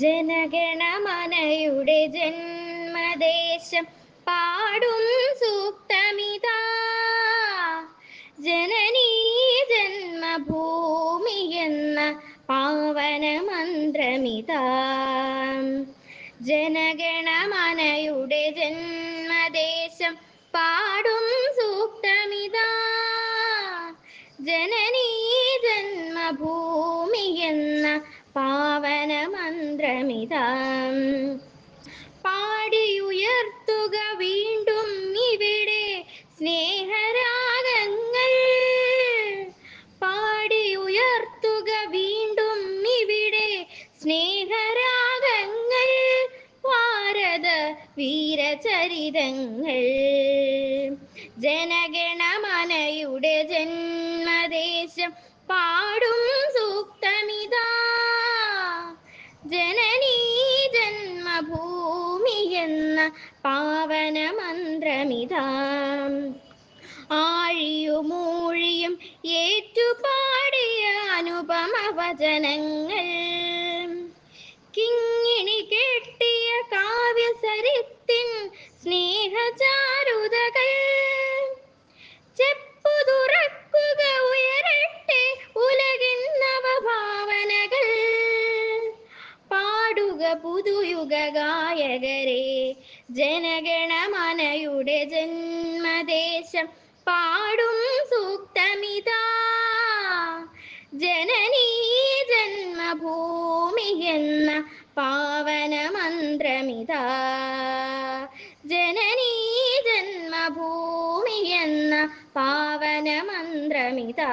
ജനഗണമനയുടെ ജന്മദേശം പാടും സൂക്തമിതാ. ജനനീ ജന്മഭൂമി എന്ന പാവന മന്ത്രമിത ജനഗണമനയുടെ ജന്മദേശം പാടും സൂക്തമിതാ. ജനനീ ജന്മഭൂമി എന്ന പാവന മന്ത്രമിതാ പാടിയുയർത്തുക വീണ്ടും ഇവിടെ സ്നേഹരാഗങ്ങൾ. പാടിയുയർത്തുക വീണ്ടും ഇവിടെ സ്നേഹരാഗങ്ങൾ. ഭാരത വീരചരിതങ്ങൾ. ജനഗണമനയുടെ ജന്മദേശം പാടും സൂക്തമിതാ. എന്ന പാവന മന്ത്രമിതാ ആഴിയുമൂഴിയും ഏറ്റുപാടിയ അനുപമ വചനങ്ങൾ കിങ്ങിണി കെട്ടിയ പുതുയുഗ ഗായകരെ ജനഗണമനയുടെ ജന്മദേശം പാടും സൂക്തമിതാ. ജനനീ ജന്മഭൂമി എന്ന പാവന മന്ത്രമിതാ ജനനീ ജന്മഭൂമി എന്ന പാവന മന്ത്രമിതാ